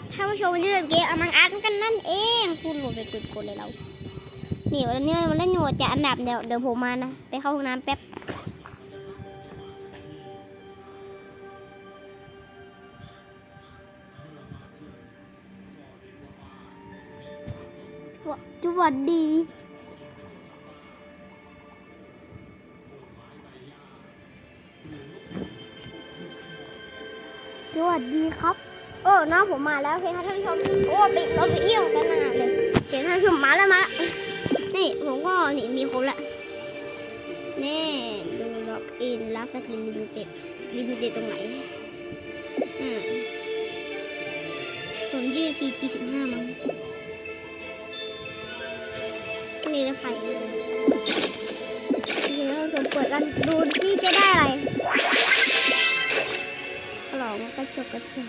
ครับท่านผู้ชมวันนี้เกมอมังอาร์ตกันนั่นเองพูดหมดไปกดกดเลยเรานี่วันนี้มันเล่นอยู่จะอันดับเดี๋ยวเดี๋ยวผมมานะไปเข้าห้องน้ำแป๊บสวัสดีสวัสดีครับ โอ้น้องผมมาแล้วเคครับท่านผู้ชมโอ้ปิดรถไปเอี่ยวกันนานเลยเห็นท่านผู้ชมมาแล้วมาแล้วนี่ผมก็นี่มีครบละนี่ดูล็อกอินรับสกินลิมิเต็ดลิมิเต็ดตรงไหนอืมผมยืด CG สิบห้ามั้งนี่นะใครเดี๋ยวผมเปิดกันดูที่จะได้อะไรกล่องมันก็จบกระเทื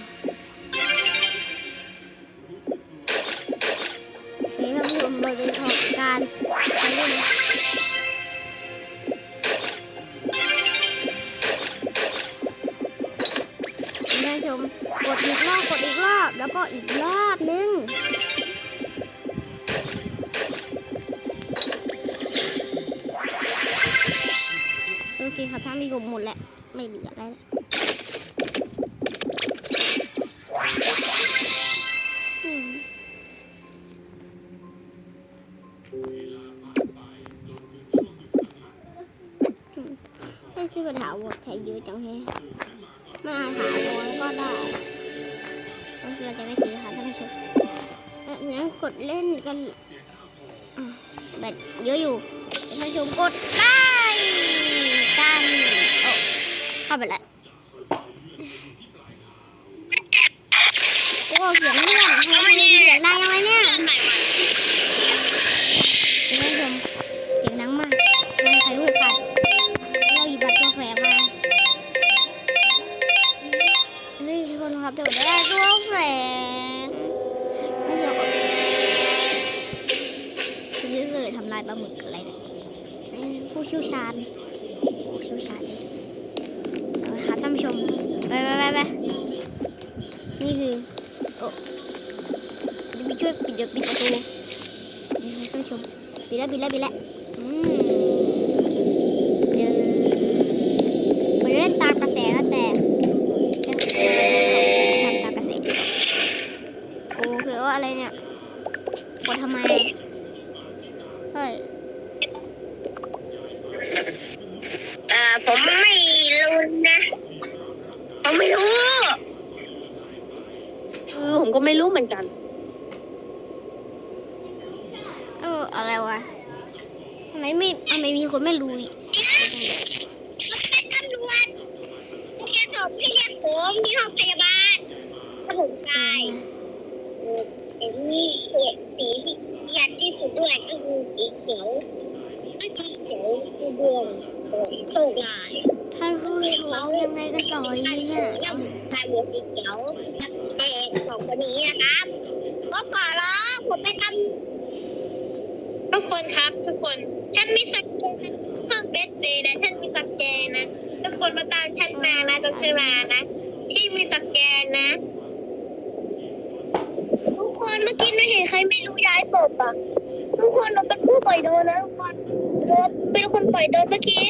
ารไปเล่น ไม่ใช่ปัญหาวรใช้เยอะจังแฮะมาถาวรก็ได้เราจะไม่ซื้อค่ะท่านผู้ชมเอ่องั้นกดเล่นกันแบบเยอะอยู่ท่านผู้ชมกดได้กันโอ้เข้าไปแล้ว ครับท่านผู้ชม ปิดแล้วปิดแล้วปิดแล้วอืมเดี๋ยวมันเล่นตามกระแสแล้วแต่จะทำตามกระแสโอ้คือว่าอะไรเนี่ยกดทำไมเฮ้ย เอ่อผมไม่รู้นะ ผมไม่รู้คือผมก็ไม่รู้เหมือนกัน เอออะไรวะทำ ไมไม่ทำไมมีคนไม่รู้อีกเป็นตำรวจแค่สอบที่เรียกผมที่ห้องพยาบาลถ้าผมตายผมมีสีสีที่เกียดที่สุดด้วยก็คือสีเขียวไม่สีเขียวคือดวงผมโชคลายท่านผู้ชมยังไงกันต่อดีเนี่ยย่ำกายหัวสีเขียวกับแดงสองคนนี้นะครับก็ขอร้องผมไปทำทุก คนครับทุกคน ฉันมีสแกนนะช่องเบสเดย์นะ ฉันมีสแกนนะ ทุกคนมาตามฉันมานะตามฉันมานะ ที่มีสแกนนะ ทุกคนเมื่อกี้ไม่เห็นใครไม่รู้ย้ายศพอะ ทุกคนเราเป็นผู้ปล่อยโดนนะทุกคนเราเป็นคนปล่อยโดนเมื่อกี้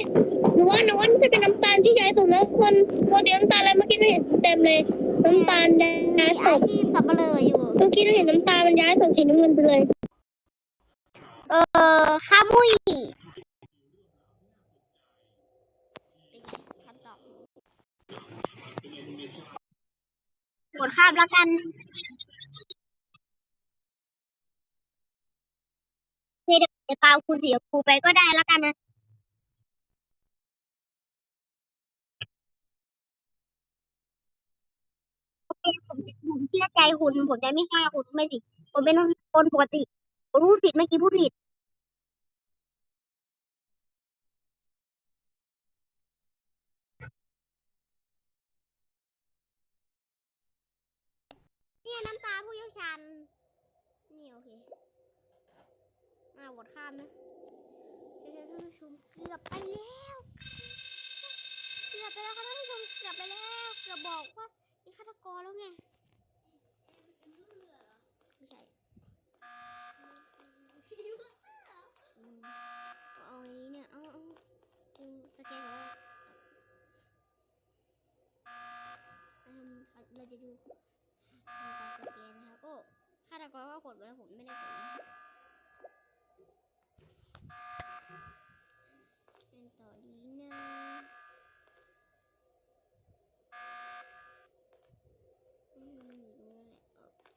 หนูว่าหนูว่าจะเป็นน้ำตาลที่ย้ายศพนะทุกคนโมเดลน้ำตาลอะไรเมื่อกี้ไม่เห็นเต็มเลย น้ำตาลย้ายศอาพชีพสับเปลืออยู่ เมื่อกี้เราเห็นน้ำตาลมันย้ายศพสีน้ำเงินไปเลยเอข้ามุยกดข้ามแล้วกันเดี๋ยวจะตามคุณเสียภูไปก็ได้แล้วกันนะโอเคผมจะผมเชื่อใจคุณผมจะไม่ฆ่าคุณไม่สิ ผมเป็นคนปกติผมพูดผิดเมื่อกี้พูดผิด ชัน นี่โอเค อ่าวดข้ามนะเดี๋ยท่านผู้ชมเกือบไปแล้ว เกือบไปแล้วค่ะท่านผู้ชม เกือบไปแล้ว เกือบบอกว่าอีฆาตกรแล้วไงไม่ใช่เอาอันนี้เนี่ย เอาเอาสแกนแล้วเราจะดู การสแกนนะครับโอ้ฆาตกรก็กดไว้แล้วผมไม่ได้กดนะเป็นต่อดีนะอืมอยู่ตรงนั้นแหละเออ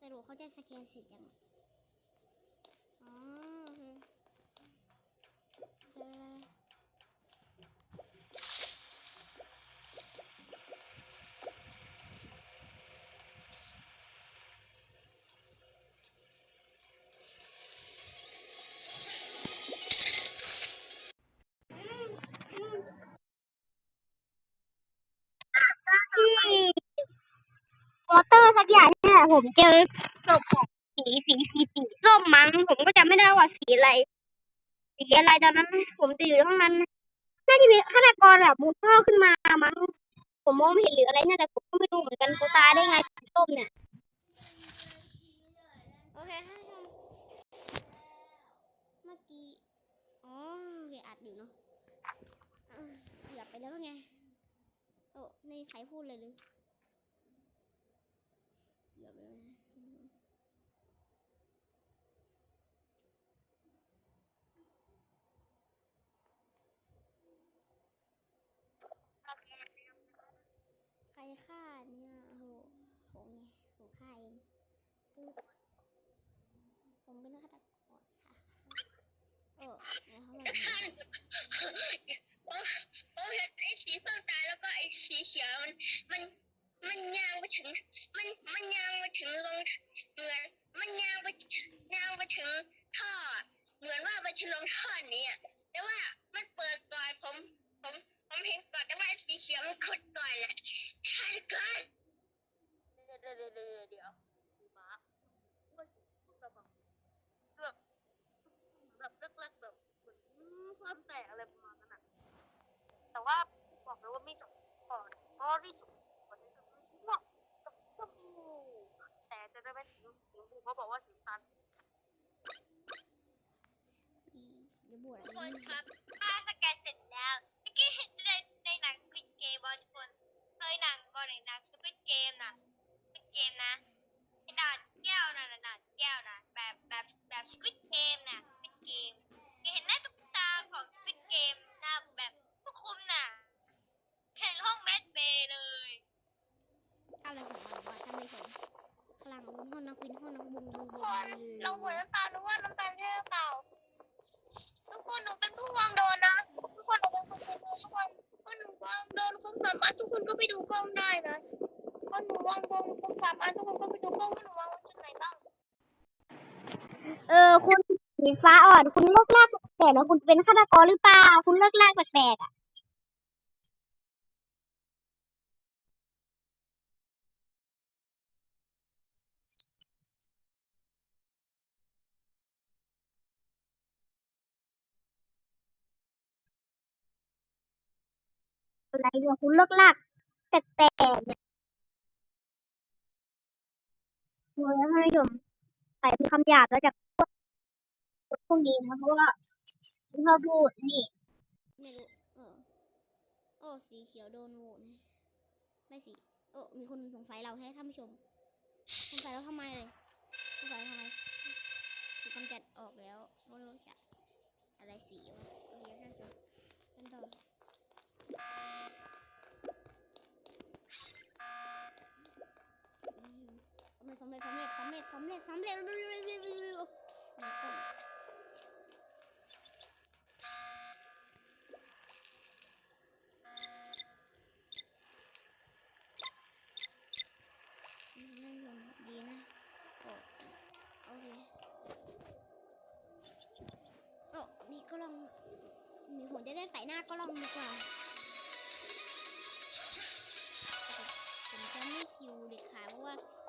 สรุปเขาจะสแกนเสร็จยังไง ผมเจอศพของสีสีสีสีส้มมั้งผมก็จำไม่ได้ว่าสีอะไร สีอะไรตอนนั้น ผมจะอยู่ห้องนั้นน่าจะมีฆาตกรแบบมุดท่อขึ้นมามั้งผมมองไม่เห็นหรืออะไรเนี่ยแต่ผมก็ไม่รู้เหมือนกันเขาตายได้ไงสีส้มเนี่ยโอเคท่านผู้ชมเมื่อกี้อ๋อโอเคอัดอยู่เนาะอะเกือบไปแล้วไงโอ้ในใครพูดเลยหรือ เกือบไปแล้วนะใครฆ่าเนี่ยโหผมไงผมฆ่าเองคือผมเป็นฆาตกรค่ะเออเนี่ยเขามาเลย ผมเห็นไอ้สีส้มตายแล้วก็ไอ้สีเขียวมันมัน มันยางไปถึง มันมันยางไปถึงลงเหมือนมันยางไปยางไปถึงท่อ เหมือนว่ามันจะลงท่อนี้แต่ว่ามันเปิดก่อนผมเห็นก่อนแต่ว่าไอ้สีเขียวมันกดก่อนแหละใช่ก่อนเดี๋ยวเดี๋ยวเดี๋ยวเดี๋ยวเดี๋ยวสีม้าแบบแบบแบบเลิกๆแบบเหมือนความแตกอะไรประมาณนั้นอะ แต่ว่าบอกเลยว่าไม่สมก่อนเพราะที่สุดกว่านี้คือสีม่วงกับสีชมพูแต่จะได้ไม่สีชมพูเขาบอกว่าสีน้ำตาล อีเดี๋ยวบวช ทุก อะไร คน นี่ ครับถ้าสแกนเสร็จแล้วเมื่อกี้เห็นในในหนัง Squid Game บอสคนเคยหนังบอลในหนัง Squid Game นะ Squid Game นะไอ้ด่านแก้วนะด่านแก้วนะแบบแบบแบบ Squid Game นะ Squid Game เห็นหน้าตุ๊กตาของ Squid Game หน้าแบบผู้คุมน่ะเห็นห้องแมดเบย์เลย อะไรของมันวะท่านผู้ชมพลังห้องนักวินห้องนักบุงบุง ทุ บุ กคน ง เราหัวน้ำตาลรู้ว่าน้ำตาลใช่หรือเปล่า ทุกคนหนูเป็นผู้วางโดนนะ ทุกคนหนูเป็นคนโดนทุกคนเพราะหนูวางโดนคุณ สามารถทุกคนก็ไปดูกล้องได้นะเพราะหนูวางโดนคุณสามารถทุกคนก็ไปดูกล้องว่าหนูวางไว้จุดไหนบ้างเออคุณสีฟ้าอ่อน คุณเลิกลากแปลกๆนะคุณเป็นฆาตกรหรือเปล่า คุณเลิกลากแปลกๆอะ อะไรเนี่ยคุณเลิกลากแปลกๆเนี่ยโอ้ยท่านผู้ชมใส่เป็นคำหยาบแล้วจากพวกพวกนี้นะเพราะว่าที่เขาพูดนี่ไม่รู้เออโอ้สีเขียวโดนโหวตนะไม่สีโอ้มีคนสงสัยเราให้ท่านผู้ชมสงสัยเราทำไมเลยสงสัยทำไมถูกกำจัดออกแล้วไม่รู้จะอะไรสีวะโอเคท่านผู้ชมกันต่อมสำเร็จ สำเ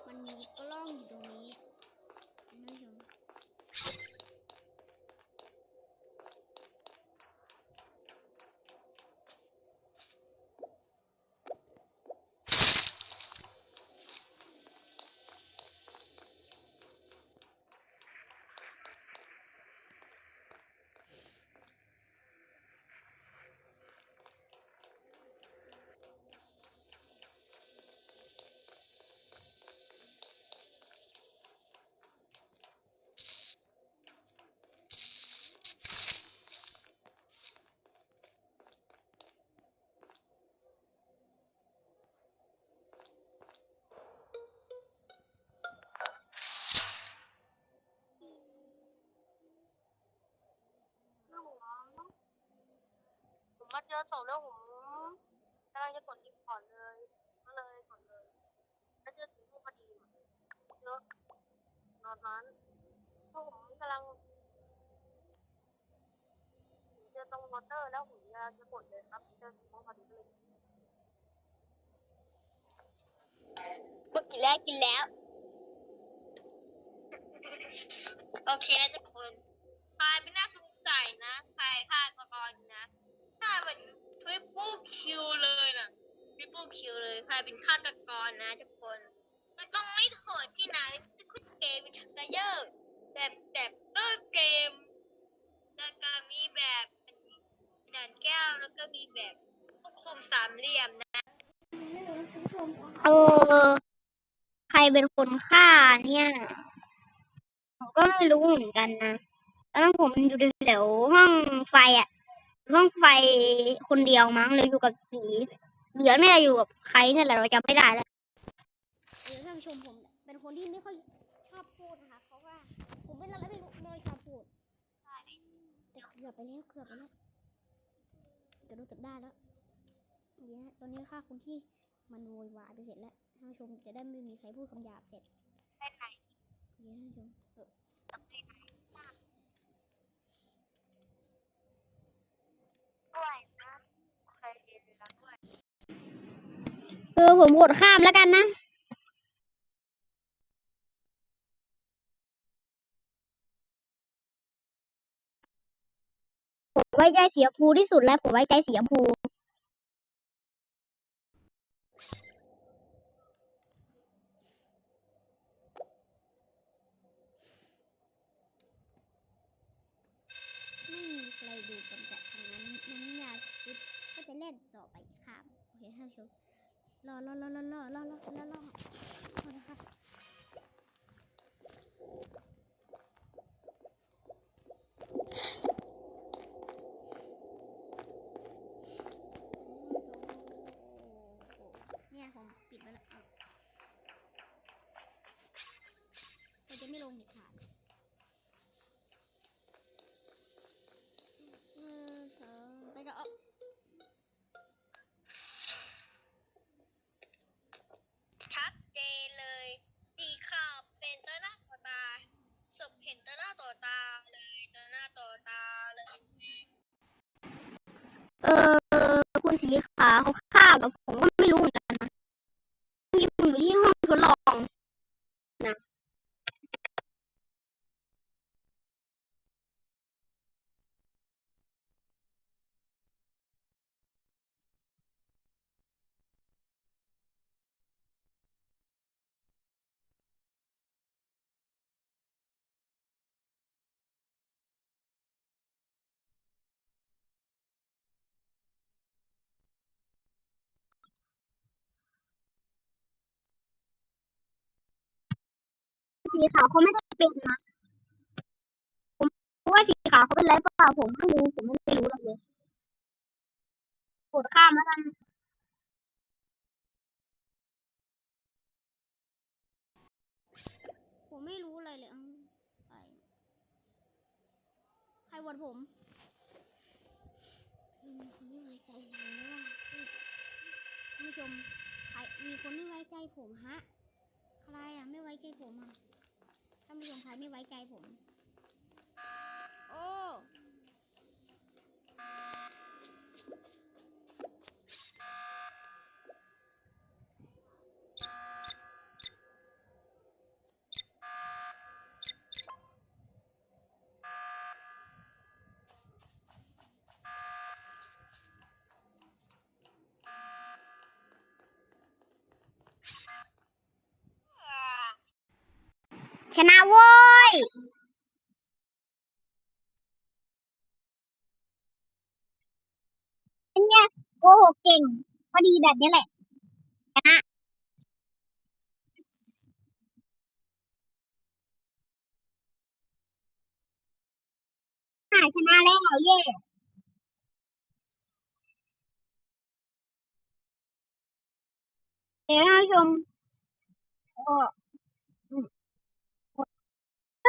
มันมีกล้องอยู่ตรงนี้นะท่านผู้ชม เจอศพแล้วผมกำลังจะกดรีพอร์ตเลย ก็เลยกดเลยแล้วเจอสีม่วงพอดีเยอะตอนนั้นพวกผมกำลังเจอตรงมอเตอร์แล้วผมจะจะกดเลยครับเจอสีม่วงพอดีเลยเมื่อกินแล้วกินแล้ว โอเคทุกคนพายไม่น่าสงสัยนะพายฆ่าตกรนะ ถ้าเป็นทริปเปิลคิวเลยนะทริปเปิลคิวเลยพายเป็นฆาตกรนะทุกคนมันต้องไม่โหดที่ไหนสกุตเกมมีทักเยอะแบบแบบเออเกมแล้วก็มีแบบด่านแก้วแล้วก็มีแบบควบคุมสามเหลี่ยมนะเออใครเป็นคนฆ่าเนี่ย ผมก็ไม่รู้เหมือนกันนะตอนนั้นผมอยู่แถวห้องไฟอะ ห้องไฟคนเดียวมั้งเลยอยู่กับสีเหลือเนี่ยอยู่กับใครเนี่ยแหละเราจำไม่ได้แล้วเดี๋ยวท่านผู้ชมผมเป็นคนที่ไม่ค่อยชอบพูดนะคะเพราะว่าผมเป็นอะไรไม่รู้ไม่ค่อยชอบพูดแต่เกือบไปแล้วเกือบไปแล้วจะโดนจับได้แล้วเดี๋ยวนะตอนนี้ฆ่าคนที่มันโวยวายไปเสร็จแล้วท่านผู้ชมจะได้ไม่มีใครพูดคำหยาบเสร็จได้ไหนเดี๋ยวท่านผู้ชมเออ ด้วยนะเคยเรียนแล้วด้วย เออผมกดข้ามแล้วกันนะ ผมไว้ใจสีชมพูที่สุดแล้ว ผมไว้ใจสีชมพูไม่มีใครดูกำจัดทางนั้นนั้นยาคิดก็จะเล่นต่อไปอีกข้ามโอเคท่านผู้ชม รอรอรอรอ ผู้สีขาวคาบกับ สีขาวเขาไม่ได้เป็นนะผมว่าสีขาวเขาเป็นไรเปล่าผมไม่รู้ผมไม่ได้รู้เลยกดข้ามแล้วกันผมไม่รู้อะไรเลยใครวนผมอืมคนไม่ไว้ใจเราเนี่ยว่ะท่านผู้ชมใครมีคนไม่ไว้ใจผมฮะ ใครอะไม่ไว้ใจผมอะ ท่านผู้ชมใครไม่ไว้ใจผม โอ้ ชนะโว้ยเป็นไงโกหกเก่งพอดีแบบนี้แหละ ชนะชนะแล้วเย่เดี๋ยวท่านผู้ชมก็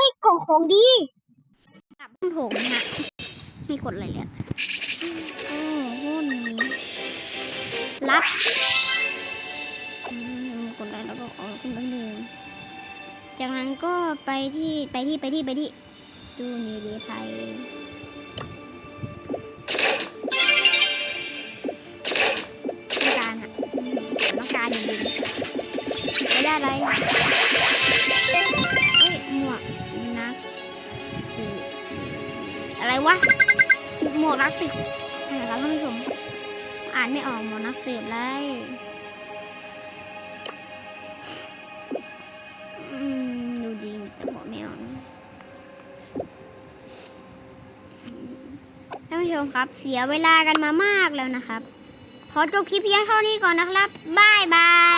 ฮ้ยกล่องของดีกลับบ้านผมนะมีกดอะไรเลยโอ้โหนนี้รับอืมกดไลค์แล้วก็ขอขึ้นแป๊บนึงจากนั้นก็ไปที่ไปที่ไปที่ไปที่ตู้นี้ดีไทยต้องการอะต้องการจริงๆไม่ได้อะไร อะไรวะหมวกนักสืบอะครับท่านผู้ชมอ่านไม่ออกหมวกนักสืบเลยอืมดูดีแต่บอกไม่ออกนะท่านผู้ชมครับ เสียเวลากันมามากแล้วนะครับ ขอจบคลิปเพียงเท่านี้ก่อนนะครับบายบาย